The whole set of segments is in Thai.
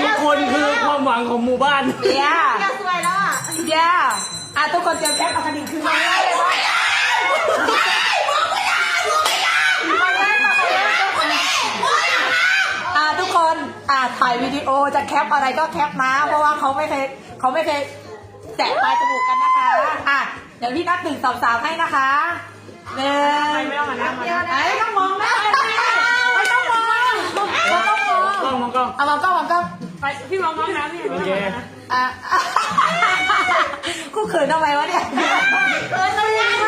ทุกคนคือความหวังของหมู่บ้านเบียร์สวยแล้วเบีย อะทุกคนเตรียมแคปเอาคดีคืนมาเลยว่าอะทุกคนอะถ่ายวิดีโอจะแคปอะไรก็แคปนะเพราะว่าเขาไม่เคยเขาไม่เคยแตะปลายจมูกกันนะคะอะเดี๋ยวพี่นับหนึ่งสองสามให้นะคะหนึ่งไม่ต้องมานั่งมาไอ้ต้องมองนะไม่ต้องมองไม่ต้องมองกล้องมองกล้องเอามองกล้องมองกล้องไปพี่มองน้องน้ำนี่โอเคอะ กูเขินทำไมวะเนี่ย เขินตรงนี้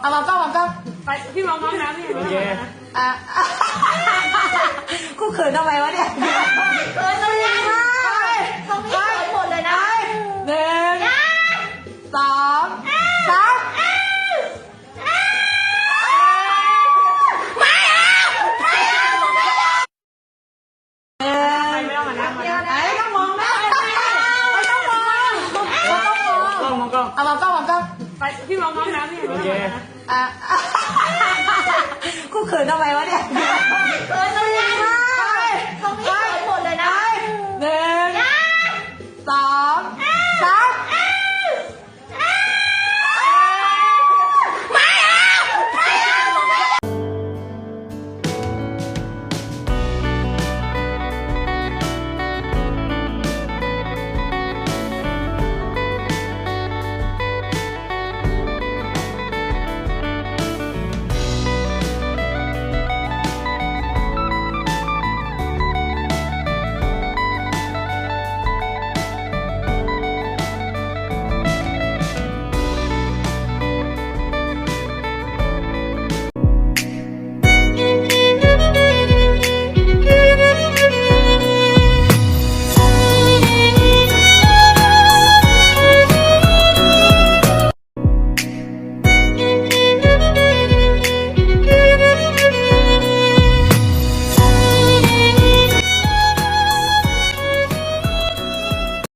เอามากล้องมากล้องไปพี่มองน้องน้ำนี่โอเคอะกูเขินทำไมวะเนี่ยเขินตรงนี้ค่ะตรงนี้เขินหมดเลยนะหนึ่งสองสามหนึ่งไม่ต้องมานั่งมาไอ้ต้องมองนะไม่ต้องมองไม่ต้องมองกล้องมองกล้องเอามากล้องมากล้อง ไปพี่มองน้องน้ำนี่โอเคอะ กูเขินทำไมวะเนี่ยเขินตรงนี้ค่ะ